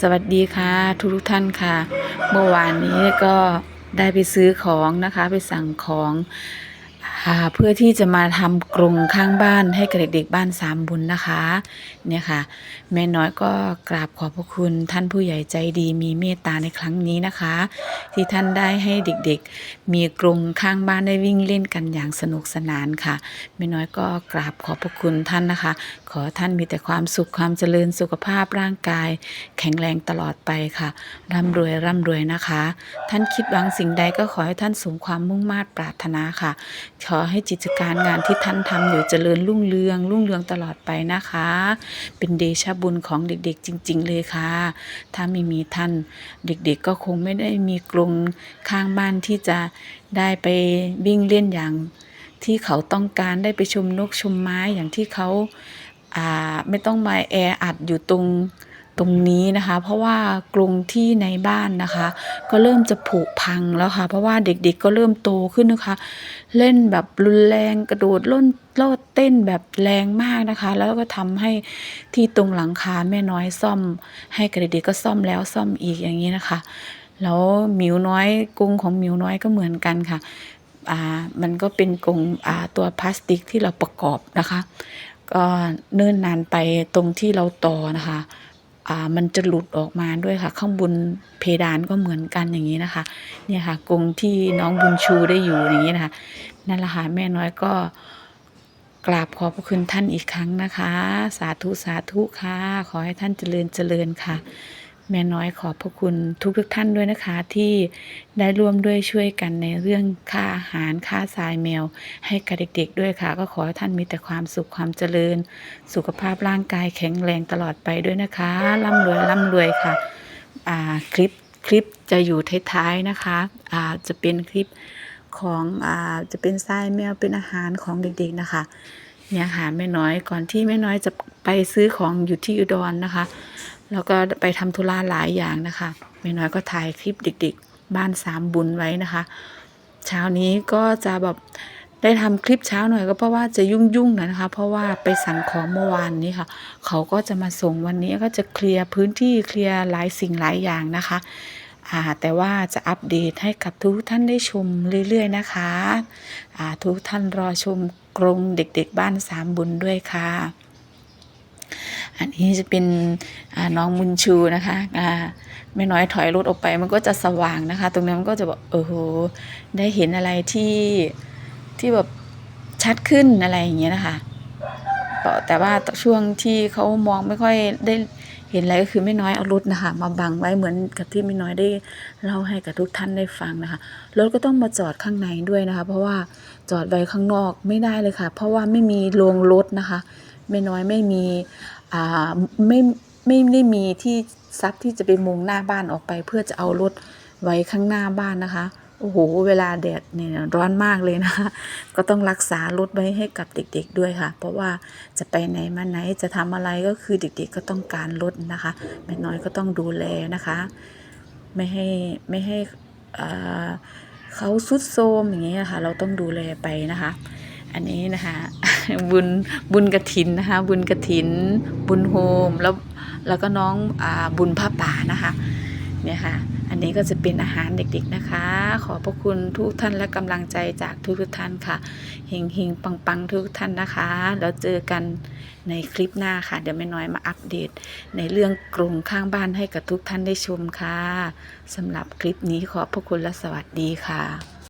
สวัสดีค่ะ ทุกทุกท่านค่ะ เมื่อวานนี้ก็ได้ไปซื้อของนะคะ ไปสั่งของ อ่าเพื่อที่จะมาทำกรงข้างบ้านให้กับเด็กๆบ้านสามบุญนะคะ เนี่ยค่ะ แม่น้อยก็กราบขอบพระคุณท่านผู้ใหญ่ใจดีมีเมตตาในครั้งนี้นะคะ ที่ท่านได้ให้เด็กๆ มีกรงข้างบ้านได้วิ่งเล่นกันอย่างสนุกสนานค่ะแม่น้อยก็กราบขอบพระคุณท่านนะคะ ขอท่านมีแต่ความสุขความเจริญสุขภาพร่างกาย แข็งแรงตลอดไปค่ะ ร่ำรวยร่ำรวยนะคะ ท่านคิดหวังสิ่งใดก็ขอให้ท่านสมความมุ่งมา่ปรารถนาค่ะขออให้กิจการงานที่ท่านทำอยู่เจริญรุ่งเรือง รุ่งเรืองตลอดไปนะคะ เป็นเดชะบุญของเด็กๆจริง ๆ เลยค่ะ ถ้าไม่มีท่านเด็กๆก็คงไม่ได้มีกรงข้างบ้านที่จะได้ไปวิ่งเล่นอย่างที่เขาต้องการได้ไปชมนกชมไม้อย่างที่เขาอ่าไม่ต้องมาแออัดอยู่ตรง ตรงนี้นะคะ เพราะว่ากรงที่ในบ้านนะคะ ก็เริ่มจะผุพังแล้วค่ะ เพราะว่าเด็กๆก็เริ่มโตขึ้นนะคะ เล่นแบบรุนแรงกระโดดล่นโลดเต้นแบบแรงมากนะคะ แล้วก็ทำให้ที่ตรงหลังคาแม่น้อยซ่อม ให้กับเด็กๆก็ซ่อมแล้วซ่อมอีกอย่างนี้นะคะ แล้วหมิวน้อยกรงของหมิวน้อยก็เหมือนกันค่ะอ่ามันก็เป็นกรงอ่าตัวพลาสติกที่เราประกอบนะคะก็เนิ่นนานไปตรงที่เราต่อนะคะ อ่ามันจะหลุดออกมาด้วยค่ะ ข้างบนเพดานก็เหมือนกันอย่างนี้นะคะ เนี่ยค่ะกรงที่น้องบุญชูได้อยู่อย่างนี้นะคะนั่นแหละค่ะแม่น้อยก็กราบขอบพระคุณท่านอีกครั้งนะคะ สาธุสาธุค่ะ ขอให้ท่านเจริญเจริญค่ะ แม่น้อยขอบพระคุณทุกทุกท่านด้วยนะคะ ที่ได้ร่วมด้วยช่วยกันในเรื่องค่าอาหารค่าทรายแมว ให้กับเด็กๆด้วยค่ะ ก็ขอให้ท่านมีแต่ความสุขความเจริญ สุขภาพร่างกายแข็งแรงตลอดไปด้วยนะคะร่ำรวยร่ำรวยค่ะอ่าคลิปคลิปจะอยู่ท้ายๆนะคะอ่าจะเป็นคลิปของอ่าจะเป็นทรายแมวเป็นอาหารของเด็กๆนะคะเนี่ยค่ะแม่น้อยก่อนที่แม่น้อยจะไปซื้อของอยู่ที่อุดรนะคะ แล้วก็ไปทำธุระหลายอย่างนะคะแม่น้อยก็ถ่ายคลิปเด็กๆ บ้านสามบุญไว้นะคะ เช้านี้ก็จะแบบได้ทำคลิปเช้าหน่อยก็เพราะว่าจะยุ่งๆหน่อยนะคะ เพราะว่าไปสั่งของเมื่อวานนี้ค่ะ เขาก็จะมาส่งวันนี้ก็จะเคลียร์พื้นที่เคลียร์หลายสิ่งหลายอย่างนะคะอ่าแต่ว่าจะอัปเดตให้กับทุกท่านได้ชมเรื่อยๆนะคะอ่าทุกท่านรอชมกรงเด็กๆบ้านสามบุญด้วยค่ะ อันนี้จะเป็นน้องมุนชูนะคะอ่าแม่น้อยถอยรถออกไปมันก็จะสว่างนะคะ ตรงนั้นมันก็จะแบบโอ้โหได้เห็นอะไรที่ที่แบบชัดขึ้นอะไรอย่างเงี้ยนะคะแต่ว่าช่วงที่เขามองไม่ค่อยได้เห็นอะไรก็คือไม่น้อยเอารถนะคะ มาบังไว้เหมือนกับที่ไม่น้อยได้เล่าให้กับทุกท่านได้ฟังนะคะรถก็ต้องมาจอดข้างในด้วยนะคะ เพราะว่าจอดไว้ข้างนอกไม่ได้เลยค่ะ เพราะว่าไม่มีโรงรถนะคะ ไม่น้อยไม่มี ไม่ไม่ได้มีที่ซับที่จะไปมุงหน้าบ้านออกไป เพื่อจะเอารถไว้ข้างหน้าบ้านนะคะโอ้โหเวลาแดดเนี่ยร้อนมากเลยนะคะก็ต้องรักษารถไว้ให้กับเด็กๆด้วยค่ะ เพราะว่าจะไปไหนมาไหนจะทำอะไรก็คือเด็กๆก็ต้องการรถนะคะแม่น้อยก็ต้องดูแลนะคะ ไม่ให้ไม่ให้เขาสุดโทมอย่างเงี้ยค่ะ เราต้องดูแลไปนะคะ อันนี้นะคะบุญบุญกระถินนะคะ บุญกระถิน บุญโฮมแล้วแล้วก็น้องอบุญผ้าป่านะคะเนี่ยค่ะ อันนี้ก็จะเป็นอาหารเด็กๆนะคะ ขอพระคุณทุกท่านและกำลังใจจากทุกๆท่านค่ะเฮงเฮงปังปังทุกท่านนะคะ แล้วเจอกันในคลิปหน้าค่ะ เดี๋ยวไม่น้อยมาอัปเดต ในเรื่องกรงข้างบ้านให้กับทุกท่านได้ชมค่ะสำหรับคลิปนี้ขอพระคุณและสวัสดีค่ะ